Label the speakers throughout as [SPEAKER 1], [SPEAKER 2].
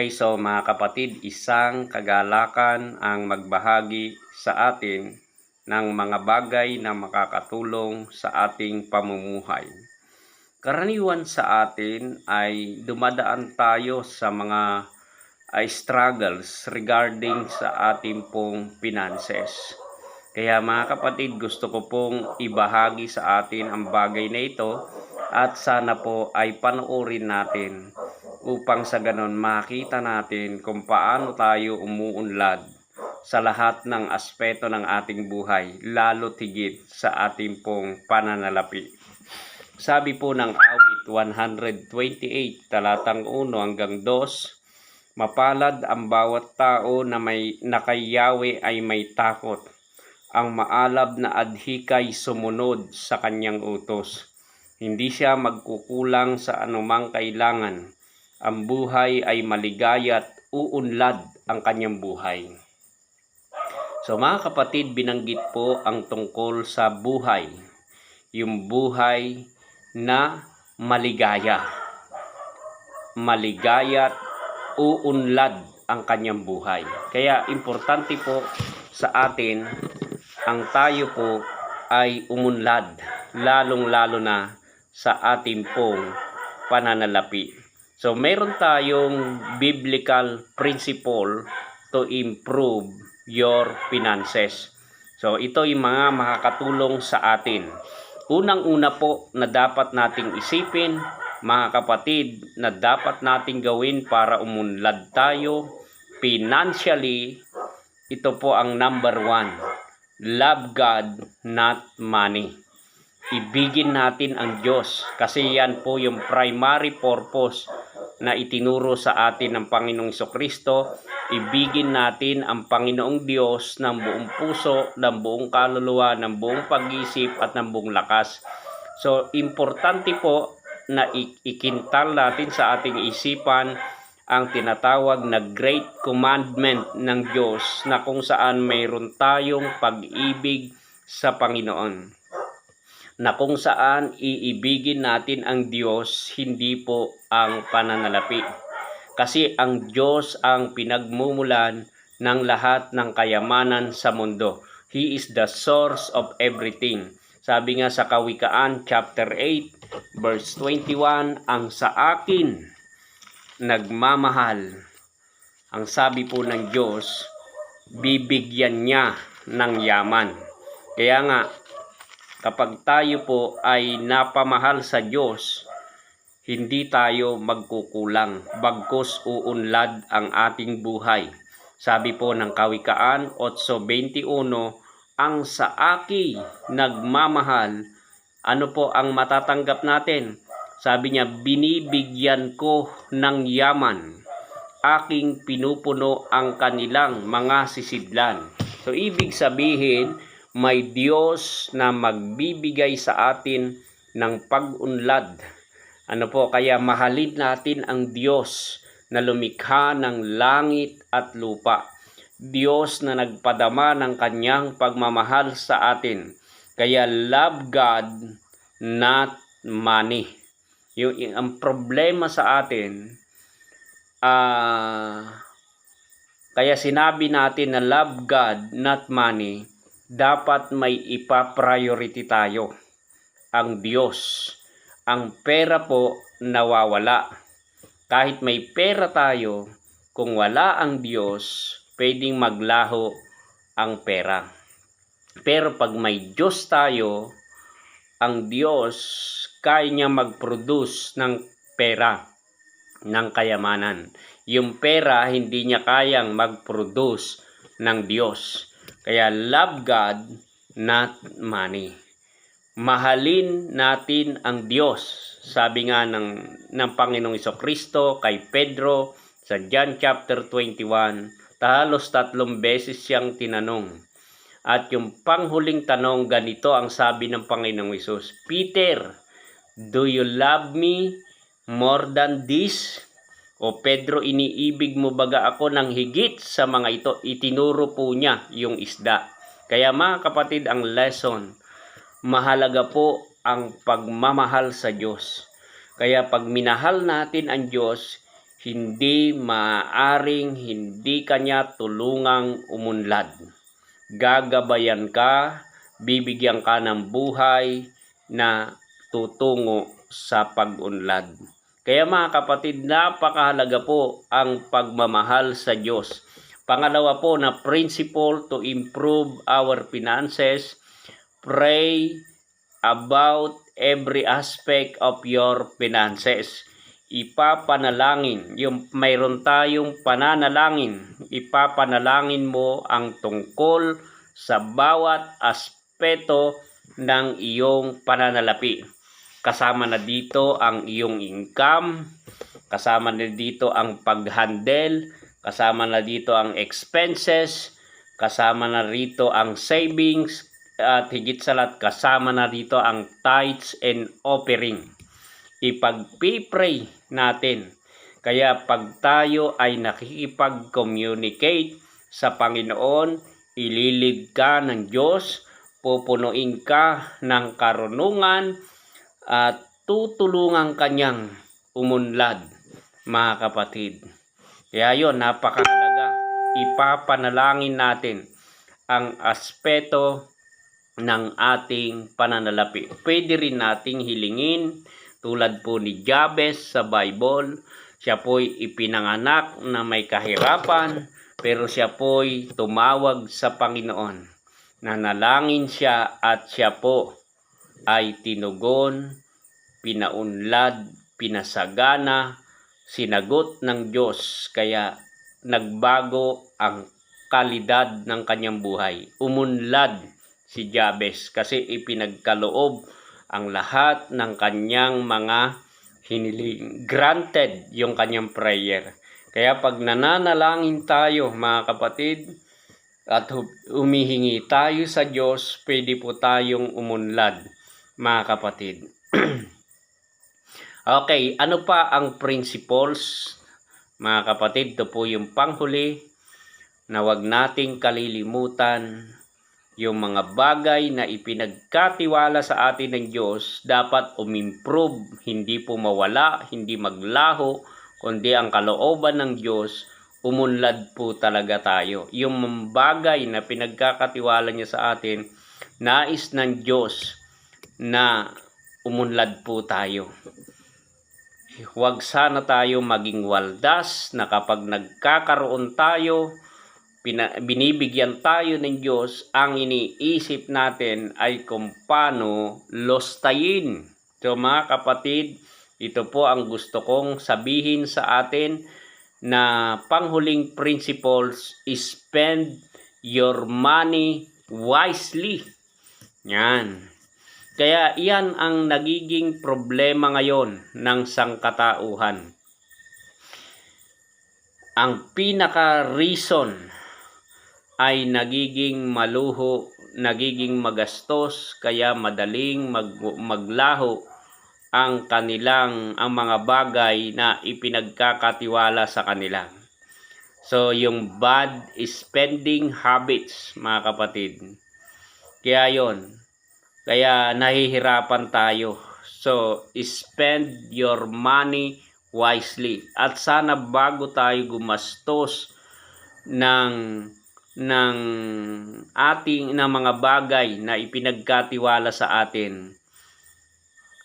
[SPEAKER 1] Okay, so mga kapatid, isang kagalakan ang magbahagi sa atin ng mga bagay na makakatulong sa ating pamumuhay. Karaniwan sa atin ay dumadaan tayo sa mga ay struggles regarding sa ating pong finances. Kaya mga kapatid, gusto ko pong ibahagi sa atin ang bagay na ito at sana po ay panoorin natin upang sa ganon makita natin kung paano tayo umuunlad sa lahat ng aspeto ng ating buhay, lalo tigit sa ating pong pananalapi. Sabi po ng awit 128, talatang 1 hanggang 2, Mapalad ang bawat tao na may nakayawi ay may takot. Ang maalab na adhikay sumunod sa kanyang utos. Hindi siya magkukulang sa anumang kailangan ang buhay ay maligaya at uunlad ang kanyang buhay. So mga kapatid, binanggit po ang tungkol sa buhay. Yung buhay na maligaya. Maligaya at uunlad ang kanyang buhay. Kaya importante po sa atin ang tayo po ay umunlad, lalong-lalo na sa ating pong pananalapi. So, meron tayong biblical principle to improve your finances. So, ito yung mga makakatulong sa atin. Unang-una po na dapat nating isipin, mga kapatid, na dapat nating gawin para umunlad tayo financially, ito po ang number one. Love God, not money. Ibigin natin ang Diyos kasi yan po yung primary purpose na itinuro sa atin ng Panginoong Kristo, ibigin natin ang Panginoong Diyos ng buong puso, ng buong kaluluwa, ng buong pag-isip at ng buong lakas. So, importante po na ikintal natin sa ating isipan ang tinatawag na Great Commandment ng Diyos na kung saan mayroon tayong pag-ibig sa Panginoon na kung saan iibigin natin ang Diyos, hindi po ang pananalapi. Kasi ang Diyos ang pinagmumulan ng lahat ng kayamanan sa mundo. He is the source of everything. Sabi nga sa Kawikaan chapter 8 verse 21, ang sa akin nagmamahal. Ang sabi po ng Diyos, bibigyan niya ng yaman. Kaya nga, kapag tayo po ay napamahal sa Diyos, hindi tayo magkukulang, bagkus uunlad ang ating buhay. Sabi po ng Kawikaan 8.21, ang sa aki nagmamahal, ano po ang matatanggap natin? Sabi niya, binibigyan ko ng yaman, aking pinupuno ang kanilang mga sisidlan. So, ibig sabihin, may Diyos na magbibigay sa atin ng pag-unlad. Ano po, kaya mahalin natin ang Diyos na lumikha ng langit at lupa. Diyos na nagpadama ng kanyang pagmamahal sa atin. Kaya love God, not money. Yung, yung ang problema sa atin, ah, uh, kaya sinabi natin na love God, not money, dapat may ipa-priority tayo. Ang Diyos. Ang pera po nawawala. Kahit may pera tayo, kung wala ang Diyos, pwedeng maglaho ang pera. Pero pag may Diyos tayo, ang Diyos kaya niya mag-produce ng pera, ng kayamanan. Yung pera hindi niya kayang mag-produce ng Diyos. Kaya love God, not money. Mahalin natin ang Diyos. Sabi nga ng, ng Panginoong Iso kay Pedro sa John chapter 21, halos tatlong beses siyang tinanong. At yung panghuling tanong, ganito ang sabi ng Panginoong Isus, Peter, do you love me more than this? O Pedro, iniibig mo baga ako ng higit sa mga ito? Itinuro po niya yung isda. Kaya mga kapatid, ang lesson, mahalaga po ang pagmamahal sa Diyos. Kaya pag minahal natin ang Diyos, hindi maaaring hindi kanya tulungang umunlad. Gagabayan ka, bibigyan ka ng buhay na tutungo sa pag-unlad. Kaya mga kapatid, napakahalaga po ang pagmamahal sa Diyos. Pangalawa po na principle to improve our finances, pray about every aspect of your finances. Ipapanalangin, yung mayroon tayong pananalangin, ipapanalangin mo ang tungkol sa bawat aspeto ng iyong pananalapi. Kasama na dito ang iyong income, kasama na dito ang pag-handle, kasama na dito ang expenses, kasama na rito ang savings, at higit sa lahat kasama na dito ang tithes and offering. Ipag-pray natin. Kaya pag tayo ay nakikipag-communicate sa Panginoon, ililid ka ng Diyos, pupunuin ka ng karunungan, at tutulungan kanyang umunlad, mga kapatid. Kaya yun, napakahalaga. Ipapanalangin natin ang aspeto ng ating pananalapi. Pwede rin nating hilingin tulad po ni Jabez sa Bible. Siya po'y ipinanganak na may kahirapan pero siya po'y tumawag sa Panginoon. Nanalangin siya at siya po ay tinugon, pinaunlad, pinasagana, sinagot ng Diyos kaya nagbago ang kalidad ng kanyang buhay. Umunlad si Jabez kasi ipinagkaloob ang lahat ng kanyang mga hiniling. Granted yung kanyang prayer. Kaya pag nananalangin tayo mga kapatid at umihingi tayo sa Diyos, pwede po tayong umunlad mga kapatid. okay, ano pa ang principles mga kapatid? Ito po yung panghuli na wag nating kalilimutan yung mga bagay na ipinagkatiwala sa atin ng Diyos dapat umimprove, hindi po mawala, hindi maglaho, kundi ang kalooban ng Diyos, umunlad po talaga tayo. Yung bagay na pinagkakatiwala niya sa atin, nais ng Diyos na umunlad po tayo. Huwag sana tayo maging waldas na kapag nagkakaroon tayo, binibigyan tayo ng Diyos, ang iniisip natin ay kung paano lostayin. So mga kapatid, ito po ang gusto kong sabihin sa atin na panghuling principles is spend your money wisely. Yan. Kaya iyan ang nagiging problema ngayon ng sangkatauhan. Ang pinaka-reason ay nagiging maluho, nagiging magastos, kaya madaling mag, maglaho ang kanilang ang mga bagay na ipinagkakatiwala sa kanila. So yung bad spending habits mga kapatid. Kaya yon. Kaya nahihirapan tayo. So spend your money wisely. At sana bago tayo gumastos ng ng ating ng mga bagay na ipinagkatiwala sa atin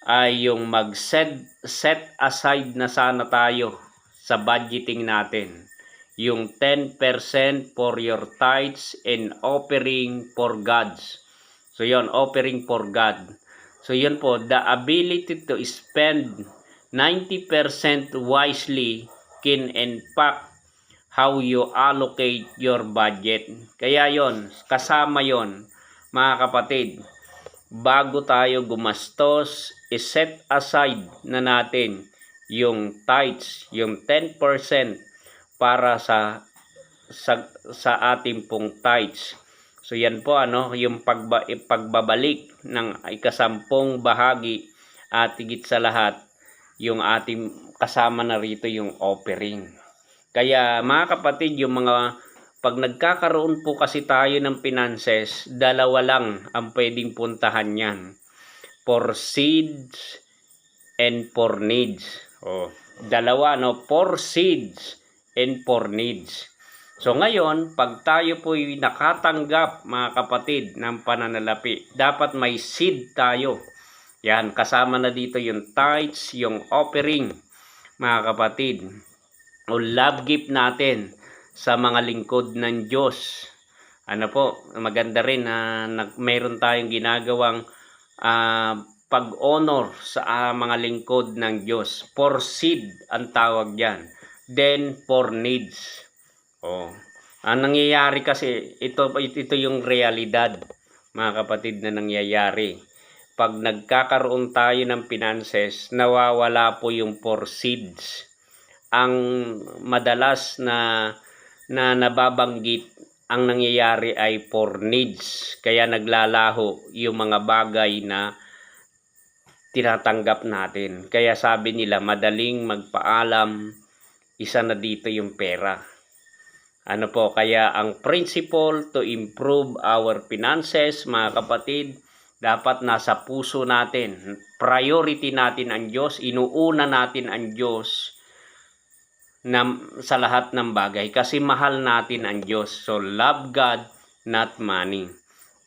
[SPEAKER 1] ay yung mag set, set aside na sana tayo sa budgeting natin yung 10% for your tithes and offering for God's so yon offering for God so yun po the ability to spend 90% wisely can impact how you allocate your budget. Kaya yon kasama yon mga kapatid. Bago tayo gumastos, iset aside na natin yung tithes, yung 10% para sa sa, sa ating pong tithes. So yan po ano, yung pagba, pagbabalik ng ikasampung bahagi at higit sa lahat, yung ating kasama na rito yung offering. Kaya mga kapatid, yung mga pag nagkakaroon po kasi tayo ng finances, dalawa lang ang pwedeng puntahan yan. For seeds and for needs. Oh, Dalawa, no? For seeds and for needs. So ngayon, pag tayo po'y nakatanggap, mga kapatid, ng pananalapi, dapat may seed tayo. Yan, kasama na dito yung tithes, yung offering, mga kapatid. O love gift natin sa mga lingkod ng Diyos. Ano po, maganda rin na nag, mayroon tayong ginagawang ah, pag-honor sa ah, mga lingkod ng Diyos. For seed ang tawag diyan. Then for needs. Oh. Ang nangyayari kasi ito ito yung realidad mga kapatid na nangyayari. Pag nagkakaroon tayo ng finances, nawawala po yung for seeds. Ang madalas na na nababanggit ang nangyayari ay for needs. Kaya naglalaho yung mga bagay na tinatanggap natin. Kaya sabi nila, madaling magpaalam, isa na dito yung pera. Ano po, kaya ang principle to improve our finances, mga kapatid, dapat nasa puso natin. Priority natin ang Diyos, inuuna natin ang Diyos na, sa lahat ng bagay kasi mahal natin ang Diyos. So love God, not money.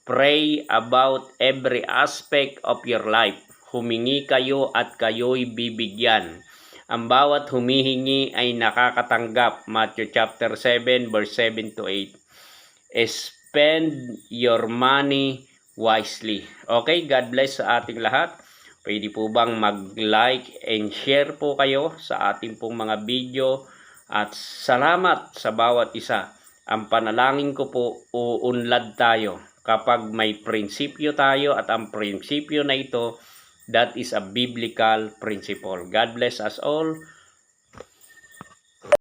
[SPEAKER 1] Pray about every aspect of your life. Humingi kayo at kayo'y bibigyan. Ang bawat humihingi ay nakakatanggap. Matthew chapter 7 verse 7 to 8. Spend your money wisely. Okay, God bless sa ating lahat. Pwede po bang mag-like and share po kayo sa ating pong mga video at salamat sa bawat isa. Ang panalangin ko po, uunlad tayo kapag may prinsipyo tayo at ang prinsipyo na ito, that is a biblical principle. God bless us all.